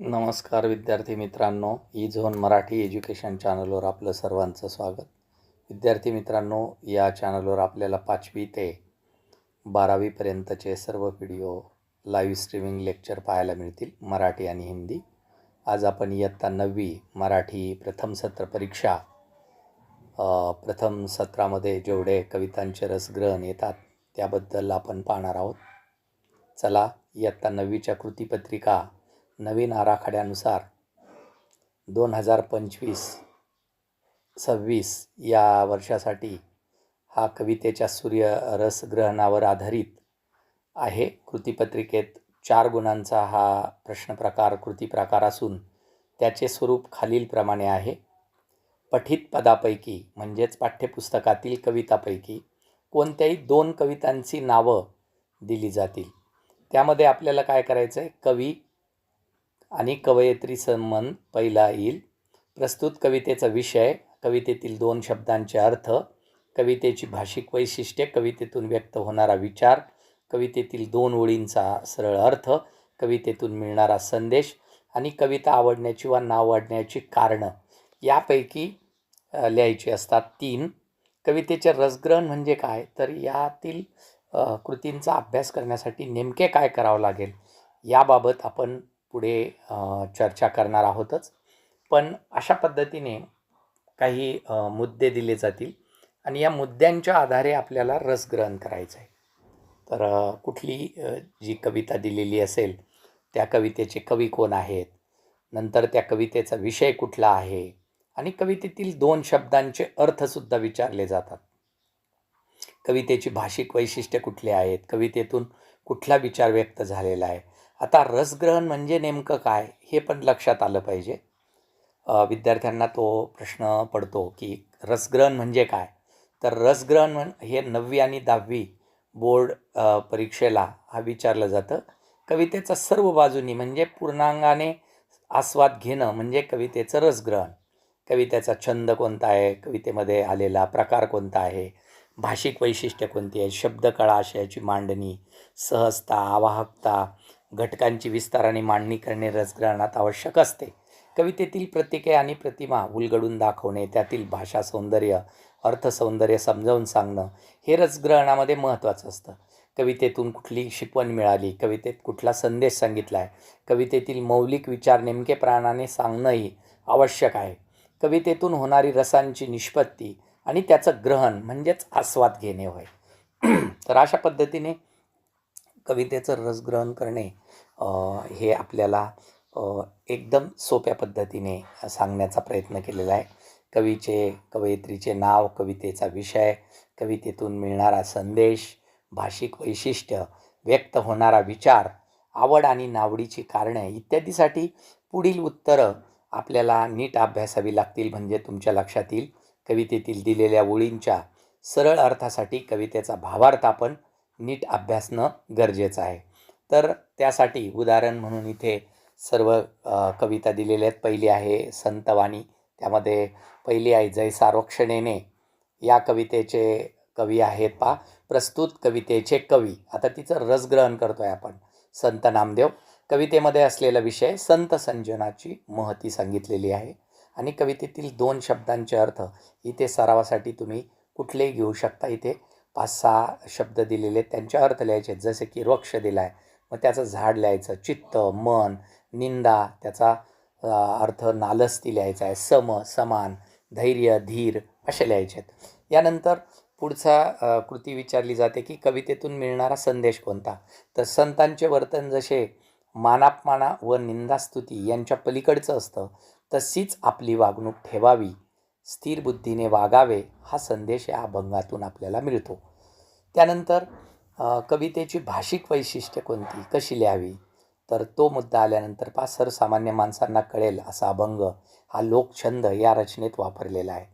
नमस्कार विद्यार्थी मित्रांनो ई झोन मराठी एज्युकेशन चॅनलवर आपलं सर्वांचं स्वागत. विद्यार्थी मित्रांनो या चॅनलवर आपल्याला पाचवी ते बारावीपर्यंतचे सर्व व्हिडिओ लाईव्ह स्ट्रीमिंग लेक्चर पाहायला मिळतील मराठी आणि हिंदी. आज आपण इयत्ता नववी मराठी प्रथम सत्र परीक्षा प्रथम सत्रामध्ये जेवढे कवितांचे रसग्रहण येतात त्याबद्दल आपण पाहणार आहोत. चला इयत्ता नववीच्या कृतीपत्रिका नवीन आराखड्यानुसार दोन हजार पंचवीस सव्वीस या वर्षासाठी हा कवितेच्या सूर्य रसग्रहणावर आधारित आहे. कृतीपत्रिकेत चार गुणांचा हा प्रश्न प्रकार कृती प्रकार असून त्याचे स्वरूप खालीलप्रमाणे आहे. पठित पदापैकी म्हणजेच पाठ्यपुस्तकातील कवितापैकी कोणत्याही दोन कवितांची नावं दिली जातील. त्यामध्ये आपल्याला काय करायचं आहे कवी आणि कवयित्री सन्मान पहिला येईल. प्रस्तुत कवितेचा विषय कवितेतील दोन शब्दांचे अर्थ कवितेची भाषिक वैशिष्ट्ये कवितेतून व्यक्त होणारा विचार कवितेतील दोन ओळींचा सरळ अर्थ कवितेतून मिळणारा संदेश आणि कविता आवडण्याची वा नाव वाढण्याची कारणं. यापैकी लिहायची असतात तीन. कवितेचे रसग्रहण म्हणजे काय? तर यातील कृतींचा अभ्यास करण्यासाठी नेमके काय करावं लागेल? याबाबत आपण पुढे चर्चा करणार आहोतच. पण अशा पद्धतीने काही मुद्दे दिले जातील आणि या मुद्द्यांच्या आधारे आपल्याला रस ग्रहण करायचं आहे. तर कुठली जी कविता दिलेली असेल त्या कवितेचे कवी कोण आहेत? नंतर त्या कवितेचा विषय कुठला आहे? आणि कवितेतील दोन शब्दांचे अर्थसुद्धा विचारले जातात. कवितेची भाषिक वैशिष्ट्य कुठले आहेत? कवितेतून कुठला विचार व्यक्त झालेला आहे? आता रसग्रहण म्हणजे नेमकं काय हे पण लक्षात आलं पाहिजे. विद्यार्थ्यांना तो प्रश्न पडतो की रसग्रहण म्हणजे काय? तर रसग्रहण म्हण हे नववी आणि दहावी बोर्ड परीक्षेला हा विचारलं जातं. कवितेचा सर्व बाजूनी म्हणजे पूर्णांगाने आस्वाद घेणं म्हणजे कवितेचं रसग्रहण. कवितेचा छंद कोणता आहे? कवितेमध्ये आलेला प्रकार कोणता आहे? भाषिक वैशिष्ट्य कोणती आहे? शब्दकळा आशयाची मांडणी सहजता आवाहकता घटकांची विस्ताराने मांडणी करणे रसग्रहणात आवश्यक असते. कवितेतील प्रतीके आणि प्रतिमा उलगडून दाखवणे त्यातील भाषा सौंदर्य अर्थसौंदर्य समजावून सांगणं हे रसग्रहणामध्ये महत्त्वाचं असतं. कवितेतून कुठली शिकवण मिळाली? कवितेत कुठला संदेश सांगितला आहे कवितेतील मौलिक विचार नेमके प्राणाने सांगणंही आवश्यक आहे. कवितेतून होणारी रसांची निष्पत्ती आणि त्याचं ग्रहण म्हणजेच आस्वाद घेणे होय. तर अशा पद्धतीने कवितेचं रसग्रहण करणे हे आपल्याला एकदम सोप्या पद्धतीने सांगण्याचा प्रयत्न केलेला आहे. कवीचे कवयित्रीचे नाव कवितेचा विषय कवितेतून मिळणारा संदेश भाषिक वैशिष्ट्य व्यक्त होणारा विचार आवड आणि नावडीची कारणे इत्यादीसाठी पुढील उत्तरं आपल्याला नीट अभ्यासावी लागतील म्हणजे तुमच्या लक्षात येईल. कवितेतील दिलेल्या ओळींच्या सरळ अर्थासाठी कवितेचा भावार्थ आपण नीट अभ्यासणं गरजेचं आहे. तर त्यासाठी उदाहरण म्हणून इथे सर्व कविता दिलेल्या आहेत. पहिली आहे संतवाणी. त्यामध्ये पहिली आहे जय सारोक्षणेने या कवितेचे कवी आहेत पा प्रस्तुत कवितेचे कवी. आता तिचं रसग्रहण आहे आपण. संत नामदेव. कवितेमध्ये असलेला विषय संत संजनाची महती सांगितलेली आहे. आणि कवितेतील दोन शब्दांचे अर्थ इथे सरावासाठी तुम्ही कुठलेही घेऊ शकता. इथे पाच सहा शब्द दिलेले आहेत. त्यांचे अर्थ लिहायचे आहेत. जसे की वृक्ष दिला आहे मग त्याचं झाड लिहायचं. चित्त मन निंदा त्याचा अर्थ नालस्ती लिहायचा आहे. सम समान धैर्य धीर असे लिहायचे आहेत. यानंतर पुढचा कृती विचारली जाते की कवितेतून मिळणारा संदेश कोणता? तर संतांचे वर्तन जसे मानापमाना व निंदास्तुती यांच्या पलीकडचं असतं तशीच आपली वागणूक ठेवावी. स्थिर बुद्धीने वागावे हा संदेश या अभंगातून आपल्याला मिळतो. त्यानंतर कवितेची भाषिक वैशिष्ट्य कोणती? कशी लिहावी? तर तो मुद्दा आल्यानंतर पा सर्वसामान्य माणसांना कळेल असा अभंग हा लोकछंद या रचनेत वापरलेला आहे.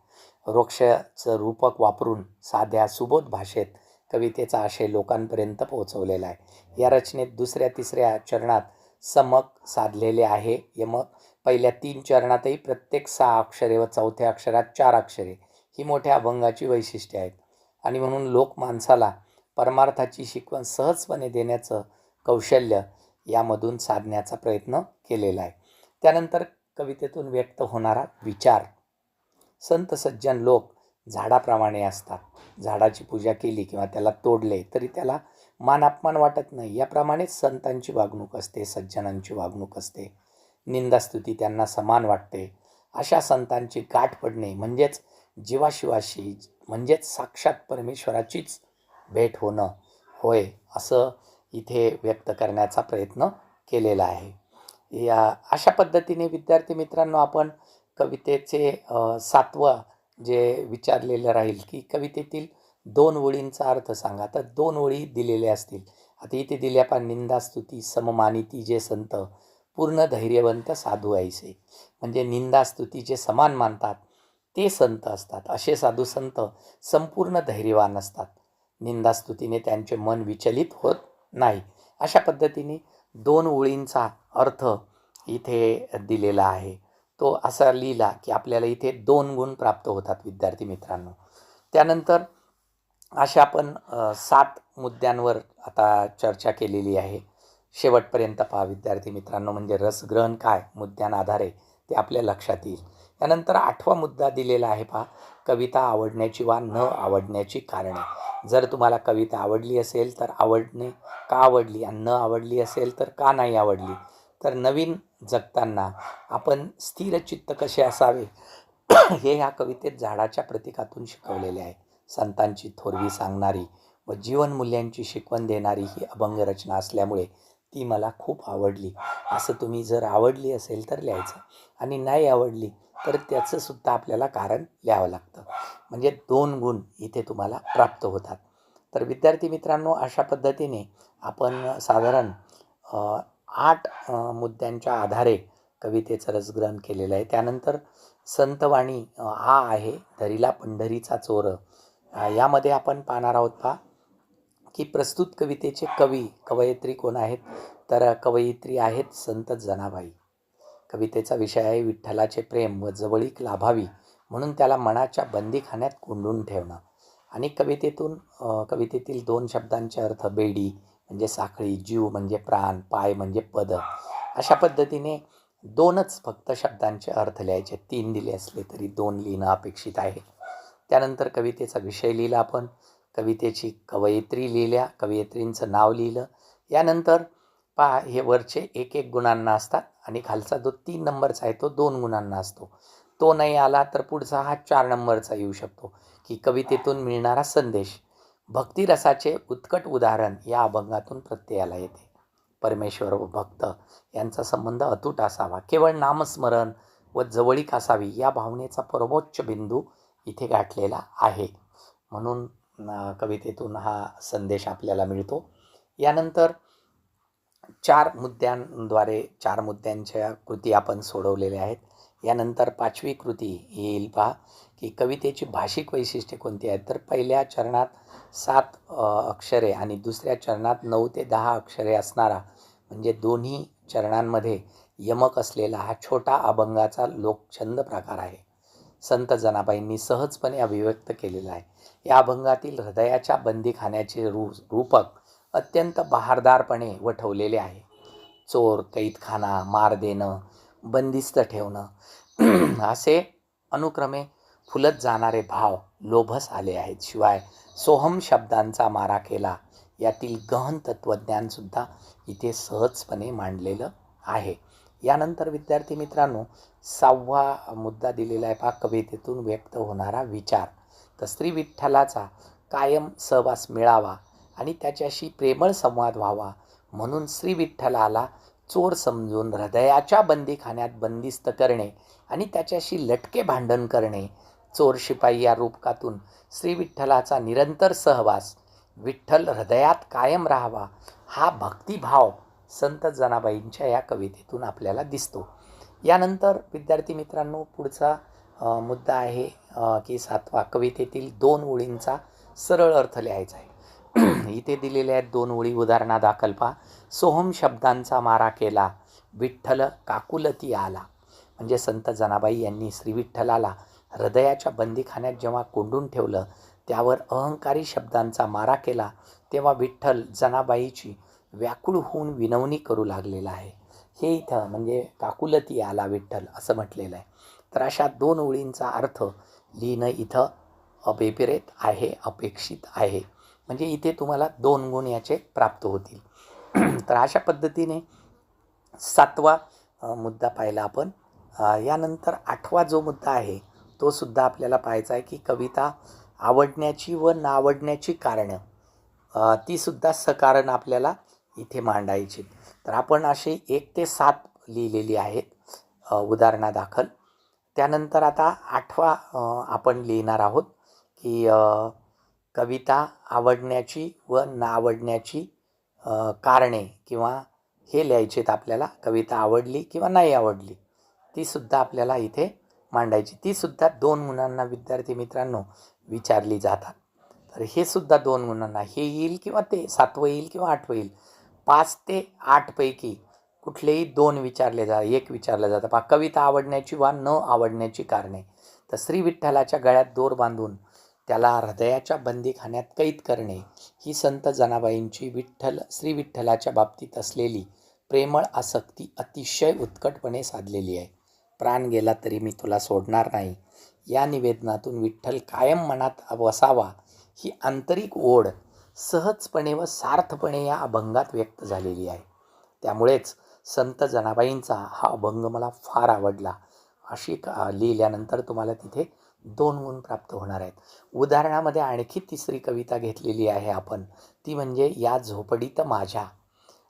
वृक्षचं रूपक वापरून साध्या सुबोध भाषेत कवितेचा आशय लोकांपर्यंत पोहोचवलेला आहे. या रचनेत दुसऱ्या तिसऱ्या चरणात समक साधलेले आहे. यमक पहिल्या तीन चरणातही प्रत्येक सहा अक्षरे व चौथ्या अक्षरात चार अक्षरे ही मोठ्या अभंगाची वैशिष्ट्ये आहेत. आणि म्हणून लोक माणसाला परमार्थाची शिकवण सहजपणे देण्याचं कौशल्य यामधून साधण्याचा प्रयत्न केलेला आहे. त्यानंतर कवितेतून व्यक्त होणारा विचार. संत सज्जन लोक झाडाप्रमाणे असतात. झाडाची पूजा केली किंवा त्याला तोडले तरी त्याला मान अपमान वाटत नाही. याप्रमाणेच संतांची वागणूक असते सज्जनांची वागणूक असते. निंदास्तुती त्यांना समान वाटते. अशा संतांची गाठ पडणे म्हणजेच जीवाशिवाशी म्हणजेच साक्षात परमेश्वराचीच भेट होणं होय असं इथे व्यक्त करण्याचा प्रयत्न केलेला आहे. या अशा पद्धतीने विद्यार्थी मित्रांनो आपण कवितेचे अ, सातवं जे विचारलेलं राहील की कवितेतील दोन ओळींचा अर्थ सांगा. तर दोन ओळी दिलेल्या असतील. आता इथे दिल्या पा निंदास्तुती सममानिती जे संत पूर्ण धैर्यवंत साधू ऐसे म्हणजे निंदास्तुती जे समान मानतात. ते संत असतात. असे साधू संत संपूर्ण धैर्यवान असतात. निंदास्तुतीने त्यांचे मन विचलित होत नाही. अशा पद्धतीने दोन ओळींचा अर्थ इथे दिलेला आहे. तो असा लिहिला की आपल्याला इथे दोन गुण प्राप्त होतात विद्यार्थी मित्रांनो. त्यानंतर अशा आपण सात मुद्द्यांवर आता चर्चा केलेली आहे. शेवटपर्यंत पहा विद्यार्थी मित्रांनो म्हणजे रसग्रहण काय मुद्द्यांआधारे ते आपल्या लक्षात येईल. त्यानंतर आठवा मुद्दा दिलेला आहे पहा कविता आवडण्याची वा न आवडण्याची कारणे. जर तुम्हाला कविता आवडली असेल तर आवडणे का आवडली आणि न आवडली असेल तर का नाही आवडली तर नवीन जगताना आपण स्थिरचित्त कसे असावे? हे ह्या कवितेत झाडाच्या प्रतीकातून शिकवलेले आहे. संतांची थोरवी सांगणारी व जीवनमूल्यांची शिकवण देणारी ही अभंग रचना असल्यामुळे ती मला खूप आवडली. असं तुम्ही जर आवडली असेल तर लिहायचं आणि नाही आवडली तर त्याचंसुद्धा आपल्याला कारण लिहावं लागतं. म्हणजे दोन गुण इथे तुम्हाला प्राप्त होतात. तर विद्यार्थी मित्रांनो अशा पद्धतीने आपण साधारण आठ मुद्द्यांच्या आधारे कवितेचं रसग्रहण केलेलं आहे. त्यानंतर संतवाणी हा आहे धरीला पंढरीचा चोर. यामध्ये आपण पाहणार आहोत पहा. की प्रस्तुत कवितेचे कवी कवयित्री कोण आहेत? तर कवयित्री आहेत संत जनाबाई. कवितेचा विषय आहे विठ्ठलाचे प्रेम व जवळीक लाभावी म्हणून त्याला मनाच्या बंदीखान्यात कोंडून ठेवणं. आणि कवितेतून कवितेतील दोन शब्दांचे अर्थ बेडी म्हणजे साखळी जीव म्हणजे प्राण पाय म्हणजे पद. अशा पद्धतीने दोनच फक्त शब्दांचे अर्थ लिहायचे. तीन दिले असले तरी दोन लिहिणं अपेक्षित आहे. त्यानंतर कवितेचा विषय लिहिला आपण. कवितेची कवयित्री लिहिल्या कवयित्रींचं नाव लिहिलं. यानंतर पहा हे वरचे एक एक गुणांना असतात आणि खालचा जो तीन नंबरचा आहे तो दोन गुणांना असतो. तो नाही आला तर पुढचा हा चार नंबरचा येऊ शकतो की कवितेतून मिळणारा संदेश. भक्तिरसाचे उत्कट उदाहरण या अभंगातून प्रत्ययाला येते. परमेश्वर व भक्त यांचा संबंध अतूट असावा. केवळ नामस्मरण व जवळीक असावी या भावनेचा परमोच्च बिंदू इथे गाठलेला आहे. म्हणून कवितेतून हा संदेश आपल्याला मिळतो. यानंतर चार मुद्द्यांद्वारे चार मुद्द्यांच्या कृती आपण सोडवलेल्या आहेत. यानंतर पाचवी कृती येईल पहा की कवितेची भाषिक वैशिष्ट्ये कोणती आहेत? तर पहिल्या चरणात सात अक्षरे आणि दुसऱ्या चरणात नऊ ते दहा अक्षरे असणारा म्हणजे दोन्ही चरणांमध्ये यमक असलेला हा छोटा अभंगाचा लोकछंद प्रकार आहे. संत जनाबाईंनी सहजपणे अभिव्यक्त केलेला आहे. या अभंगातील हृदयाच्या बंदीखान्याचे रू रूपक अत्यंत बहारदारपणे वठवलेले आहे. चोर कैदखाना मार देणं बंदिस्त ठेवणं असे अनुक्रमे फुलत जाणारे भाव लोभस आले आहेत. शिवाय सोहम शब्दांचा मारा केला यातील गहन तत्त्वज्ञानसुद्धा इथे सहजपणे मांडलेलं आहे. यानंतर विद्यार्थी मित्रांनो सहावा मुद्दा दिलेला आहे पहा. कवितेतून व्यक्त होणारा विचार. तर श्री विठ्ठलाचा कायम सहवास मिळावा आणि त्याच्याशी प्रेमळ संवाद व्हावा. म्हणून श्री विठ्ठलाला चोर समजून हृदयाच्या बंदीखान्यात बंदिस्त करणे आणि त्याच्याशी लटके भांडण करणे. चोर शिपाई या रूपकातून श्री विठ्ठलाचा निरंतर सहवास विठ्ठल हृदयात कायम राहावा हा भक्तिभाव संत जनाबाईंच्या या कवितेतून आपल्याला दिसतो. यानंतर विद्यार्थी मित्रांनो पुढचा मुद्दा आहे की सातवा कवितेतील दोन ओळींचा सरळ अर्थ लिहायचा आहे. इथे दिलेल्या आहेत दोन ओळी. उदाहरणादाखल पहा. सोहम शब्दांचा मारा केला विठ्ठल काकुलती आला. म्हणजे संत जनाबाई यांनी श्री विठ्ठलाला हृदयाच्या बंदीखान्यात जेव्हा कोंडून ठेवलं त्यावर अहंकारी शब्दांचा मारा केला तेव्हा विठ्ठल जनाबाईची व्याकुळ होऊन विनवणी करू लागलेला आहे. हे इथं म्हणजे काकुलती आला विठ्ठल असं म्हटलेलं आहे. तर अशा दोन ओळींचा अर्थ लिहिणं इथं अभिप्रेत आहे अपेक्षित आहे. म्हणजे इथे तुम्हाला दोन गुण याचे प्राप्त होतील. तर अशा पद्धतीने सातवा मुद्दा पाहिला आपण. यानंतर आठवा जो मुद्दा आहे तो सुद्धा आपल्याला पाहायचा आहे की कविता आवडण्याची व नावडण्याची कारणं तीसुद्धा सकारण आपल्याला इथे मांडायची तर आपण अशी एक ते सात लिहिलेली आहेत उदाहरणादाखल त्यानंतर आता आठवा आपण लिहिणार आहोत की कविता आवडण्याची व नावडण्याची आवडण्याची कारणे किंवा हे लिहायचेत आपल्याला कविता आवडली किंवा नाही आवडली. तीसुद्धा आपल्याला इथे मांडायची. तीसुद्धा दोन गुणांना विद्यार्थी मित्रांनो विचारली जातात. तर हे सुद्धा दोन गुणांना हे येईल किंवा ते सातवं येईल किंवा आठवं येईल. पाच ते आठपैकी कुठलेही दोन विचारले जा एक विचारलं जातं. पहा कविता आवडण्याची वा न आवडण्याची कारणे. तर श्री विठ्ठलाच्या गळ्यात दोर बांधून त्याला हृदयाच्या बंदीखान्यात कैद करणे ही संत जनाबाईंची विठ्ठल श्री विठ्ठलाच्या बाबतीत असलेली प्रेमळ आसक्ती अतिशय उत्कटपणे साधलेली आहे. प्राण गेला तरी मी तुला सोडणार नाही. या निवेदनातून विठ्ठल कायम मनात वसावा ही आंतरिक ओढ सहजपणे व सार्थपणे या अभंगात व्यक्त झालेली आहे. त्यामुळेच संत जनाबाईंचा हा अभंग मला फार आवडला. अशी का लिहिल्यानंतर तुम्हाला तिथे दोन गुण प्राप्त होणार आहेत. उदाहरणामध्ये आणखी तिसरी कविता घेतलेली आहे आपण. ती म्हणजे या झोपडीत माझ्या.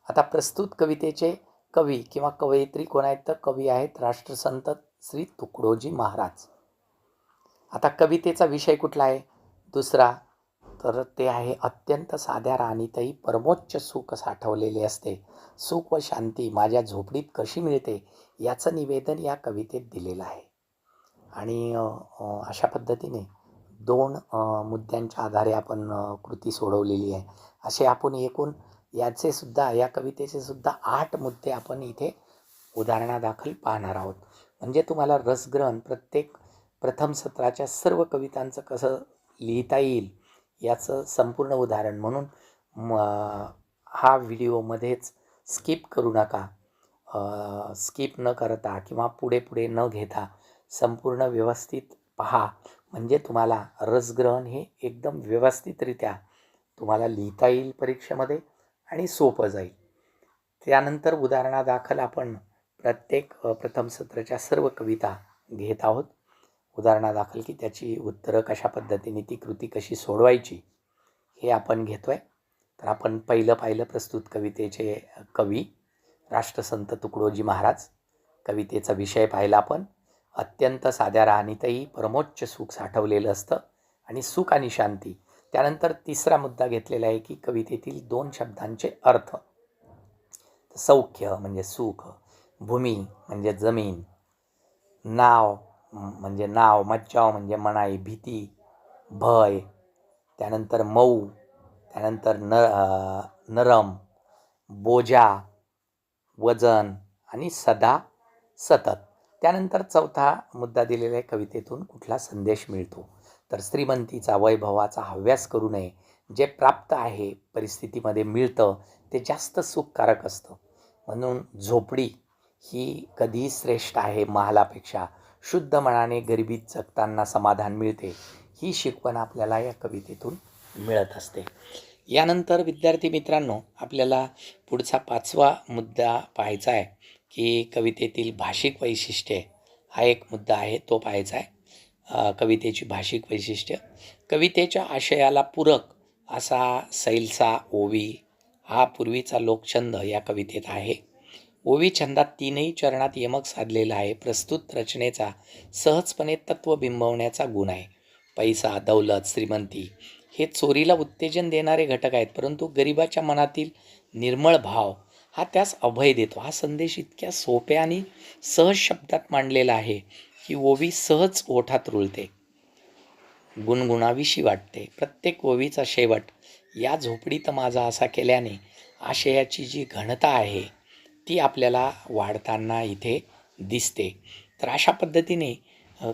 आता प्रस्तुत कवितेचे कवी किंवा कवयित्री कोण आहेत? तर कवी आहेत राष्ट्रसंत श्री तुकडोजी महाराज. आता कवितेचा विषय कुठला आहे? दुसरा तर ते आहे अत्यंत साध्या राणीतही परमोच्च सुख साठवलेले असते. सुख व शांती माझ्या झोपडीत कशी मिळते याचं निवेदन या कवितेत दिलेलं आहे. आणि अशा पद्धतीने दोन मुद्द्यांच्या आधारे आपण कृती सोडवलेली आहे. असे आपण एकूण याचे सुद्धा या कवितेचे सुद्धा आठ मुद्दे आपण इथे उदाहरणादाखल पाहणार आहोत. म्हणजे तुम्हाला रसग्रहण प्रत्येक प्रथम सत्राच्या सर्व कवितांचं कसं लिहिता येईल याचं संपूर्ण उदाहरण म्हणून म हा व्हिडिओमध्येच स्किप करू नका. स्किप न करता किंवा पुढे पुढे न घेता संपूर्ण व्यवस्थित पहा. म्हणजे तुम्हाला रसग्रहण हे एकदम व्यवस्थितरित्या तुम्हाला लिहिता येईल परीक्षेमध्ये आणि सोपं जाईल. त्यानंतर उदाहरणादाखल आपण प्रत्येक प्रथम सत्राच्या सर्व कविता घेत आहोत. उदाहरणादाखल की त्याची उत्तरं कशा पद्धतीने ती कृती कशी सोडवायची हे आपण घेतो आहे तर आपण पहिलं पाहिलं प्रस्तुत कवितेचे कवी राष्ट्रसंत तुकडोजी महाराज. कवितेचा विषय पाहिला आपण. अत्यंत साध्या राहणीतही परमोच्च सुख साठवलेलं असतं आणि सुख आणि शांती. त्यानंतर तिसरा मुद्दा घेतलेला आहे की कवितेतील दोन शब्दांचे अर्थ. सौख्य म्हणजे सुख भूमी म्हणजे जमीन. नाव म्हणजे नाव मज्जाव म्हणजे मनाई भीती भय त्यानंतर मऊ त्यानंतर न नरम बोजा वजन आणि सदा सतत. त्यानंतर चौथा मुद्दा दिलेला आहे कवितेतून कुठला संदेश मिळतो? तर श्रीमंतीचा वैभवाचा हव्यास करू नये. जे प्राप्त आहे परिस्थितीमध्ये मिळतं ते जास्त सुखकारक असतं. म्हणून झोपडी ही कधीही श्रेष्ठ आहे महालापेक्षा. शुद्ध मनाने गरिबीत जगताना समाधान मिळते ही शिकवण आपल्याला या कवितेतून मिळत असते. यानंतर विद्यार्थी मित्रांनो आपल्याला पुढचा पाचवा मुद्दा पाहायचा आहे की कवितेतील भाषिक वैशिष्ट्ये. हा एक मुद्दा आहे तो पाहायचा आहे. कवितेची भाषिक वैशिष्ट्य. कवितेच्या आशयाला पूरक असा सैलसा ओवी हा पूर्वीचा लोकछंद या कवितेत आहे. ओवी छंदात तीनही चरणात यमक साधलेला आहे. प्रस्तुत रचनेचा सहजपणे तत्व बिंबवण्याचा गुण आहे. पैसा दौलत श्रीमंती हे चोरीला उत्तेजन देणारे घटक आहेत. परंतु गरिबाच्या मनातील निर्मळ भाव हा त्यास अभय देतो. हा संदेश इतक्या सोप्या आणि सहज शब्दात मांडलेला आहे की ओवी सहज ओठात रुळते. गुणगुणावीशी वाटते. प्रत्येक ओवीचा शेवट या झोपडीत माझा असा केल्याने आशयाची जी घनता आहे ती आपल्याला वाढताना इथे दिसते. तर अशा पद्धतीने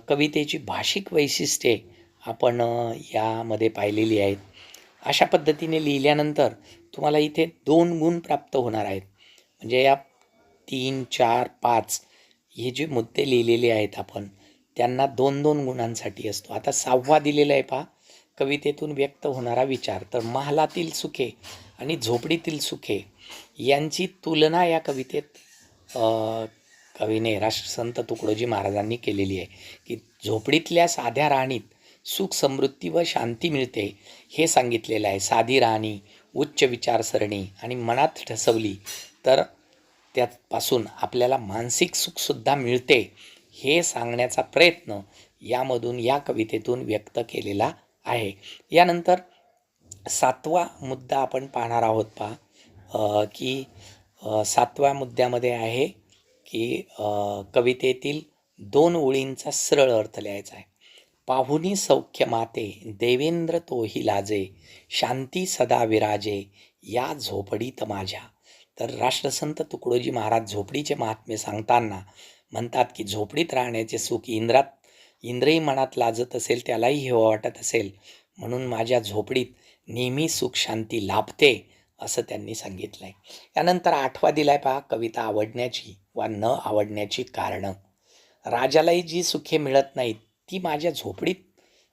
कवितेची भाषिक वैशिष्ट्ये आपण यामध्ये पाहिलेली आहेत. अशा पद्धतीने लिहिल्यानंतर तुम्हाला इथे दोन गुण प्राप्त होणार आहेत. म्हणजे या तीन चार पाच हे जे मुद्दे लिहिलेले आहेत आपण त्यांना दोन दोन गुणांसाठी असतो. आता सहावा दिलेला आहे पहा. कवितेतून व्यक्त होणारा विचार. तर महालातील सुखे आणि झोपडीतील सुखे यांची तुलना या कवितेत कवीने राष्ट्रसंत तुकडोजी महाराजांनी केलेली आहे की झोपडीतल्या साध्या राहणीत सुख समृद्धी व शांती मिळते हे सांगितलेलं आहे. साधी राहणी उच्च विचारसरणी आणि मनात ठसवली तर त्यापासून आपल्याला मानसिक सुखसुद्धा मिळते हे सांगण्याचा प्रयत्न यामधून या कवितेतून व्यक्त केलेला आहे. यानंतर सातवा मुद्दा आपण पाहणार आहोत पहा. की सातव्या मुद्द्यामध्ये आहे की कवितेतील दोन ओळींचा सरळ अर्थ लिहायचा आहे. पाहुनी सौख्य माते देवेंद्र तोही लाजे शांती सदा विराजे या झोपडीत माझ्या. तर राष्ट्रसंत तुकडोजी महाराज झोपडीचे महात्म्य सांगताना म्हणतात की झोपडीत राहण्याचे सुख इंद्रात इंद्रही मनात लाजत असेल त्यालाही हे वाटत असेल. म्हणून माझ्या झोपडीत नेहमी सुख शांती लाभते. असं त्यांनी सांगितलं आहे यानंतर आठवा दिलाय पहा कविता आवडण्याची वा न आवडण्याची कारणं. राजालाही जी सुखे मिळत नाहीत ती माझ्या झोपडीत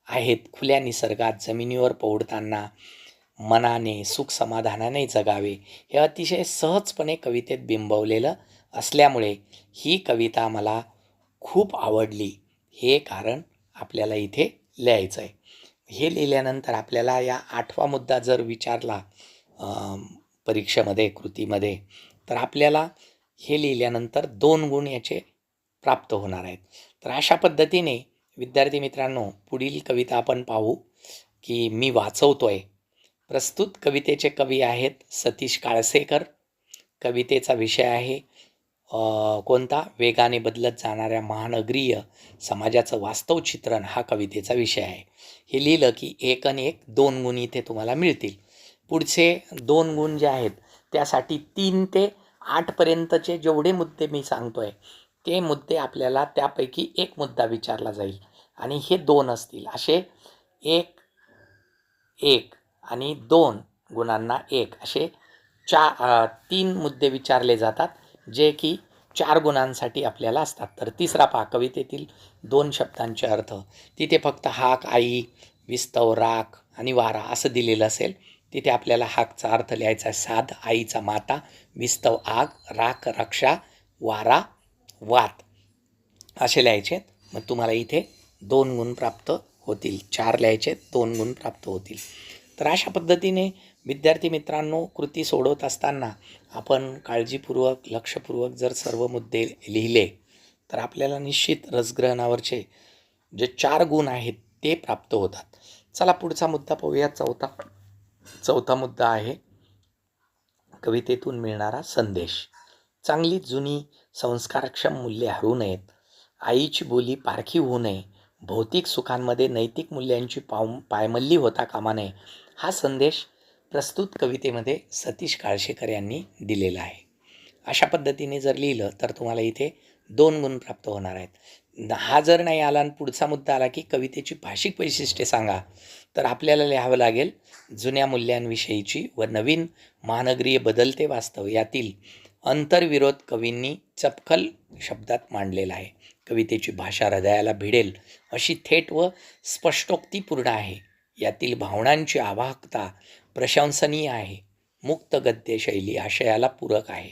आहेत. खुल्या निसर्गात जमिनीवर पोवडताना मनाने सुख समाधानाने जगावे हे अतिशय सहजपणे कवितेत बिंबवलेलं असल्यामुळे ही कविता मला खूप आवडली. हे कारण आपल्याला इथे लिहायचं आहे हे लिहिल्यानंतर आपल्याला या आठवा मुद्दा जर विचारला परीक्षेमध्ये कृतीमध्ये तर आपल्याला हे लिहिल्यानंतर दोन गुण याचे प्राप्त होणार आहेत. तर अशा पद्धतीने विद्यार्थी मित्रांनो पुढील कविता आपण पाहू की मी वाचवतोय. प्रस्तुत कवितेचे कवी आहेत सतीश काळसेकर. कवितेचा विषय आहे कोणता? वेगाने बदलत जाणाऱ्या महानगरीय समाजाचं वास्तव चित्रण हा कवितेचा विषय आहे. हे लिहिलं की एक आणि एक दोन गुण इथे तुम्हाला मिळतील. पुढचे दोन गुण जे आहेत त्यासाठी तीन ते आठपर्यंतचे जेवढे मुद्दे मी सांगतो आहे ते मुद्दे आपल्याला त्यापैकी एक मुद्दा विचारला जाईल. आणि हे दोन असतील. असे एक एक आणि दोन गुणांना एक. असे चा तीन मुद्दे विचारले जातात जे की चार गुणांसाठी आपल्याला असतात. तर तिसरा पहा कवितेतील दोन शब्दांचे अर्थ. तिथे फक्त हाक आई विस्तव राख आणि वारा असं दिलेलं असेल. तिथे आपल्याला हाकचा अर्थ लिहायचा साध आईचा माता विस्तव आग राख रक्षा वारा वात. असे लिहायचे. मग तुम्हाला इथे दोन गुण प्राप्त होतील. चार लिहायचे दोन गुण प्राप्त होतील. तर अशा पद्धतीने विद्यार्थी मित्रांनो कृती सोडवत असताना आपण काळजीपूर्वक लक्षपूर्वक जर सर्व मुद्दे लिहिले तर आपल्याला निश्चित रसग्रहणावरचे जे चार गुण आहेत ते प्राप्त होतात. चला पुढचा मुद्दा पाहूया चौथा. चौथा मुद्दा आहे कवितेतून मिळणारा संदेश. चांगली जुनी संस्कारक्षम मूल्ये हरू नयेत. आईची बोली पारखी होऊ नये. भौतिक सुखांमध्ये नैतिक मूल्यांची पाव पायमल्ली होता कामा नये. हा संदेश प्रस्तुत कवितेमध्ये सतीश काळशेकर यांनी दिलेला आहे. अशा पद्धतीने जर लिहिलं तर तुम्हाला इथे दोन गुण प्राप्त होणार आहेत. हा जर नाही आला आणि पुढचा मुद्दा आला की कवितेची भाषिक वैशिष्ट्ये सांगा. तर आपल्याला लिहावं लागेल जुन्या मूल्यांविषयीची व नवीन महानगरीय बदलते वास्तव यातील अंतर्विरोध कवींनी चपखल शब्दात मांडलेला आहे. कवितेची भाषा हृदयाला भिडेल अशी थेट व स्पष्टोक्तीपूर्ण आहे. यातील भावनांची आवाहकता प्रशंसनीय आहे. मुक्त गद्य शैली आशयाला पूरक आहे.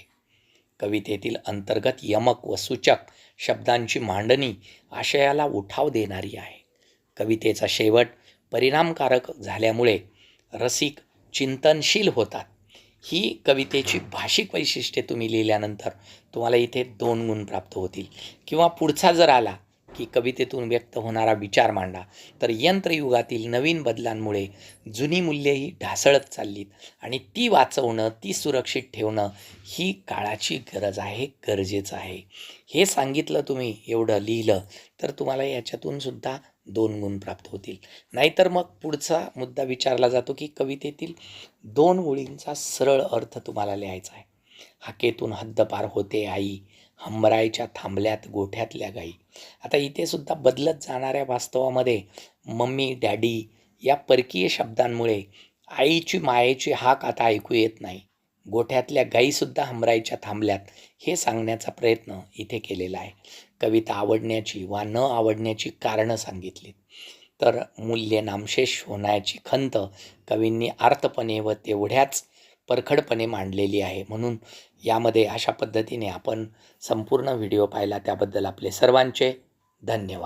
कवितेतील अंतर्गत यमक व सूचक शब्दांची मांडणी आशयाला उठाव देणारी आहे. कवितेचा शेवट परिणामकारक झाल्यामुळे रसिक चिंतनशील होतात. ही कवितेची भाषिक वैशिष्ट्ये तुम्ही लिहिल्यानंतर तुम्हाला इथे दोन गुण प्राप्त होतील. किंवा पुढचा जर आला की कवितेतून व्यक्त होणारा विचार मांडा तर यंत्रयुगातील नवीन बदलांमुळे जुनी मूल्येही ढासळत चाललीत आणि ती वाचवणं ती सुरक्षित ठेवणं ही काळाची गरज आहे गरजेचं आहे. हे सांगितलं तुम्ही एवढं लिहिलं तर तुम्हाला याच्यातून सुद्धा दोन गुण प्राप्त होतील. नाहीतर मग पुढचा मुद्दा विचारला जातो की कवितेतील दोन ओळींचा सरळ अर्थ तुम्हाला लिहायचा आहे. हाकेतून हद्दपार होते आई हंबरायच्या थांबल्यात गोठ्यातल्या गाई. आता इथे सुद्धा बदलत जाणाऱ्या वास्तवामध्ये मम्मी डॅडी या परकीय शब्दांमुळे आईची मायेची हाक आता ऐकू येत नाही. गोठ्यातल्या गाईसुद्धा हमराईच्या थांबल्यात हे सांगण्याचा प्रयत्न इथे केलेला आहे. कविता आवडण्याची वा न आवडण्याची कारणं सांगितलीत. तर मूल्य नामशेष होण्याची खंत कवींनी आर्तपणे व तेवढ्याच परखडपणे मांडलेली आहे. म्हणून यामध्ये अशा पद्धतीने आपण संपूर्ण व्हिडिओ पाहिला. त्याबद्दल आपले सर्वांचे धन्यवाद.